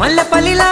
మల్లపల్లిలా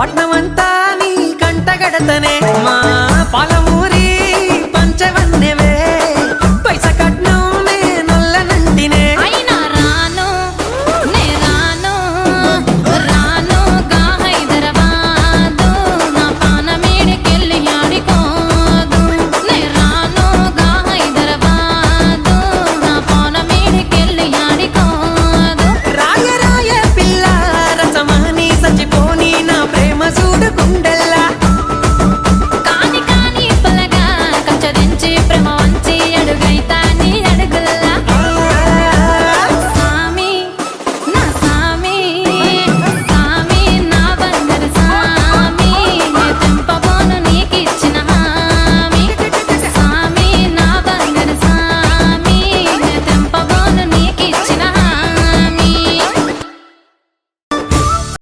పట్నమంతా నీ కంటగడతనే. మా పాలము